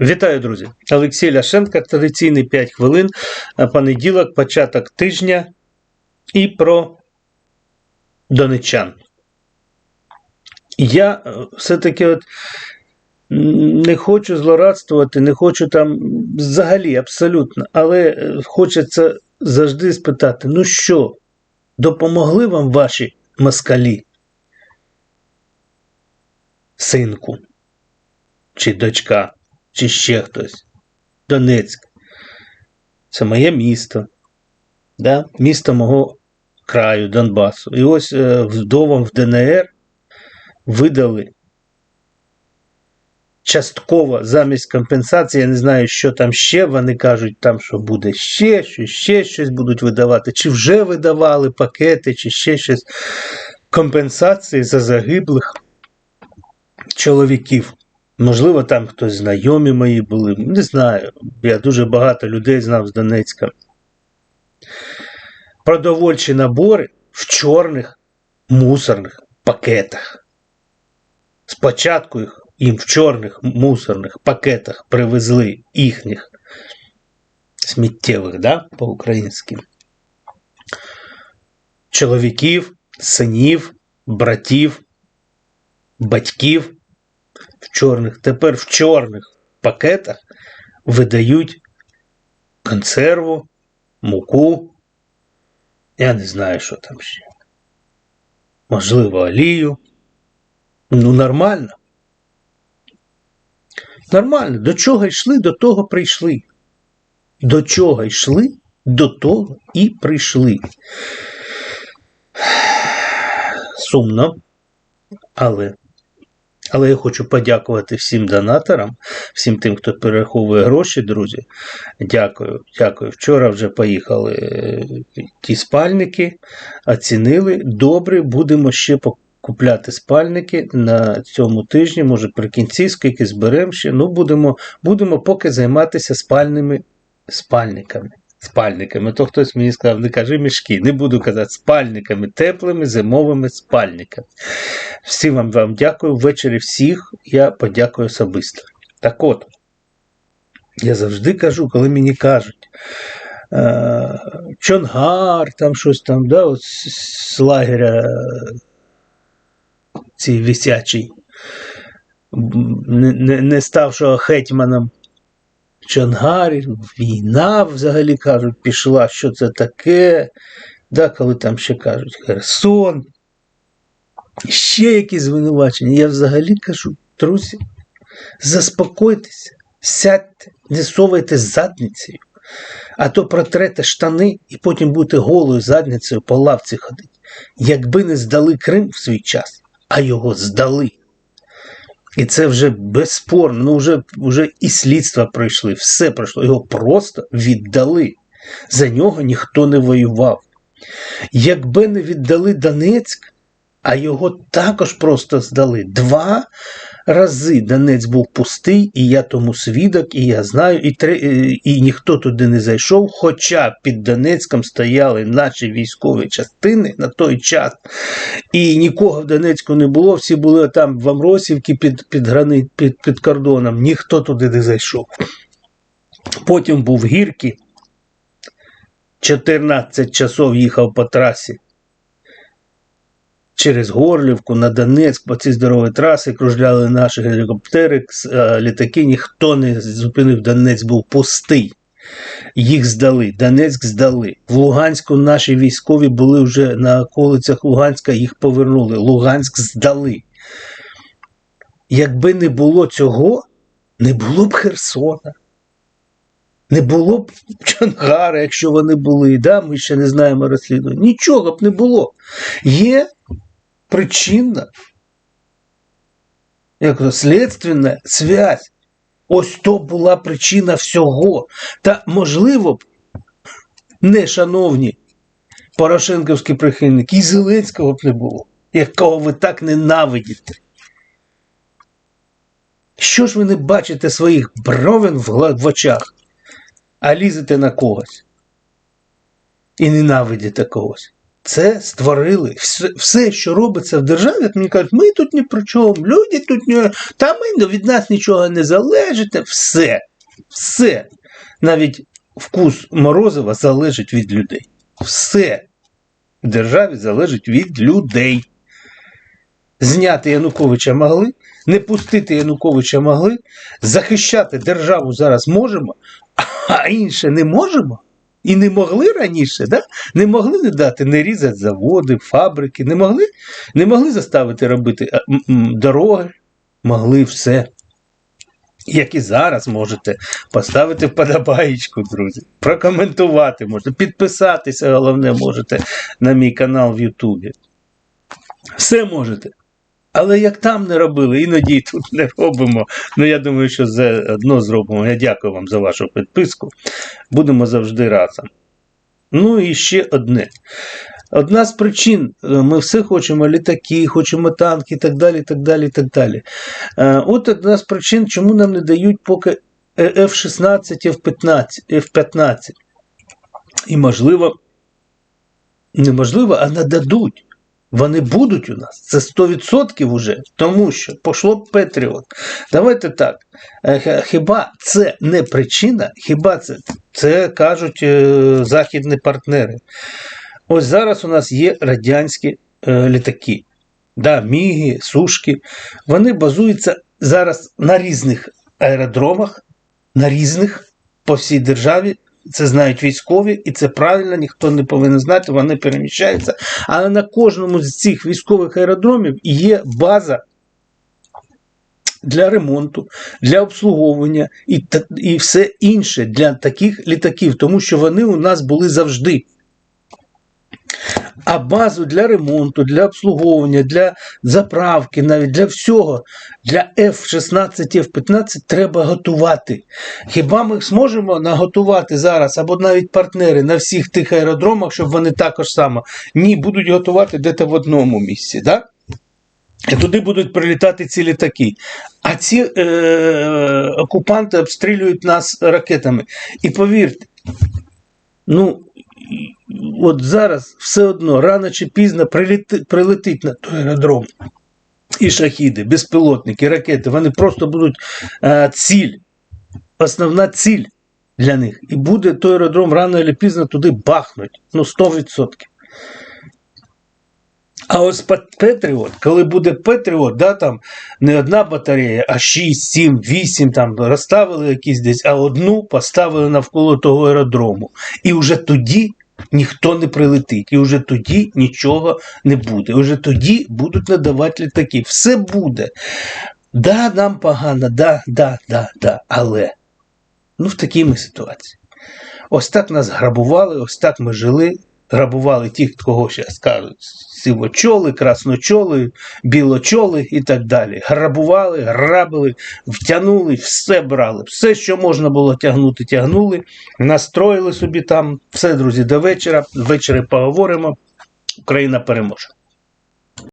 Вітаю, друзі! Олексій Ляшенко, традиційний 5 хвилин, понеділок, початок тижня і про донечан. Я е, все-таки от не хочу злорадствувати, не хочу там взагалі абсолютно, але е, хочеться завжди спитати: ну що, допомогли вам ваші москалі? Синку чи дочка? Чи ще хтось. Донецьк. Це моє місто. Да? Місто мого краю, Донбасу. І ось е, вдовам в ДНР видали частково замість компенсації. Я не знаю, що там ще. Вони кажуть, там, що буде ще, що ще щось будуть видавати, чи вже видавали пакети, чи ще щось. Компенсації за загиблих чоловіків. Можливо, там хтось знайомі мої були, не знаю. Я дуже багато людей знав з Донецька. Продовольчі набори в чорних мусорних пакетах. Спочатку їх їм в чорних мусорних пакетах привезли їхніх сміттєвих, да, по-українськи. Чоловіків, синів, братів, батьків в чорних, тепер в чорних пакетах видають консерву, муку. Я не знаю, що там ще. Можливо, олію. Ну, нормально. Нормально. До чого йшли, до того прийшли. До чого йшли, до того і прийшли. Сумно, але але я хочу подякувати всім донаторам, всім тим, хто перераховує гроші, друзі. Дякую, дякую. Вчора вже поїхали е, ті спальники, оцінили. Добре, будемо ще купляти спальники на цьому тижні, може при кінці, скільки зберемо ще. Ну, будемо, будемо поки займатися спальними спальниками. Спальниками. То хтось мені сказав, не кажи мішки, не буду казати спальниками, теплими зимовими спальниками. Всім вам вам дякую. Ввечері всіх я подякую особисто. Так от, я завжди кажу, коли мені кажуть. е, Чонгар, там щось там, да, от з- лагеря е, цей висячий, не, не, не ставшого гетьманом Чонгарі, війна взагалі кажуть, пішла, що це таке. Да, коли там ще кажуть Херсон, ще якісь звинувачення. Я взагалі кажу, друзі, заспокойтеся, сядьте, не совайте задницею, а то протрете штани і потім будете голою задницею по лавці ходити. Якби не здали Крим в свій час, а його здали. І це вже безспорно, ну вже, вже і слідства пройшли, все пройшло. Його просто віддали. За нього ніхто не воював. Якби не віддали Донецьк, а його також просто здали. Два рази Донець був пустий, і я тому свідок, і я знаю, і, три, і, і ніхто туди не зайшов. Хоча під Донецьком стояли наші військові частини на той час, і нікого в Донецьку не було, всі були там в Амросівці під, під, грани, під, під кордоном, ніхто туди не зайшов. Потім був Гірки, 14 часов їхав по трасі через Горлівку на Донецьк по цій здоровій трасі кружляли наші гелікоптери, е, літаки, ніхто не зупинив. Донець був пустий. Їх здали, Донецьк здали. В Луганську наші військові були вже на околицях Луганська, їх повернули. Луганськ здали. Якби не було цього, не було б Херсона. Не було б Чонгара, якщо вони були, да? ми ще не знаємо розслідування. Нічого б не було. Є причинна, як слідственна связь. Ось то була причина всього. Та, можливо б, не шановні Порошенковські прихильники, і Зеленського б не було, якого ви так ненавидите. Що ж ви не бачите своїх бровин в, в очах, а лізете на когось і ненавидите когось? Це створили. Все, що робиться в державі, от мені кажуть, ми тут ні при чому, люди тут не. Та ми від нас нічого не залежить. Все. Все. Навіть вкус морозива залежить від людей. Все в державі залежить від людей. Зняти Януковича могли, не пустити Януковича могли, захищати державу зараз можемо, а інше не можемо. І не могли раніше, да? не могли не дати, не різати заводи, фабрики, не могли, не могли заставити робити м, дороги, могли все. Як і зараз можете поставити вподобаєчку, друзі, прокоментувати можете, підписатися, головне, можете на мій канал в Ютубі. Все можете. Але як там не робили, іноді тут не робимо. Ну я думаю, що заодно зробимо. Я дякую вам за вашу підписку. Будемо завжди разом. Ну і ще одне. Одна з причин, е, ми все хочемо літаки, хочемо танки і так далі. так далі, так далі. Е, От одна з причин, чому нам не дають поки F-16, F-15, F-15. І можливо, неможливо, а нададуть. Вони будуть у нас. Це 100% уже, тому що пошло Петріот. Давайте так. е, Хіба це не причина? Хіба це, це кажуть е, західні партнери? Ось зараз у нас є радянські е, літаки. Да, Міги, Сушки. Вони базуються зараз на різних аеродромах, на різних по всій державі. Це знають військові, і це правильно, ніхто не повинен знати, вони переміщаються. Але на кожному з цих військових аеродромів є база для ремонту, для обслуговування і, і все інше для таких літаків, тому що вони у нас були завжди. А базу для ремонту, для обслуговування, для заправки, навіть для всього, для F-16, F-15 треба готувати. Хіба ми зможемо наготувати зараз, або навіть партнери на всіх тих аеродромах, щоб вони також само ні, будуть готувати десь в одному місці. Да? І туди будуть прилітати ці літаки. А ці е, окупанти обстрілюють нас ракетами. І повірте, ну, от зараз все одно рано чи пізно прилети, прилетить на той аеродром. І шахіди, безпілотники, ракети, вони просто будуть е, ціль, основна ціль для них. І буде той аеродром рано чи пізно туди бахнуть. Ну, 100%. А ось Петріот, коли буде Петріот, да, там не одна батарея, а 6, 7, 8 там розставили якісь десь, а одну поставили навколо того аеродрому. І вже тоді ніхто не прилетить, і вже тоді нічого не буде. Уже тоді будуть надавати літаки. Все буде. Да, нам погано, да, да, да, да, але ну в такій ми ситуації. Ось так нас грабували, ось так ми жили. Грабували тих, кого зараз кажуть, сивочоли, красночоли, білочоли і так далі. Грабували, грабили, втягнули, все брали. Все, що можна було тягнути, тягнули, настроїли собі там. Все, друзі, до вечора. Ввечері поговоримо. Україна переможе.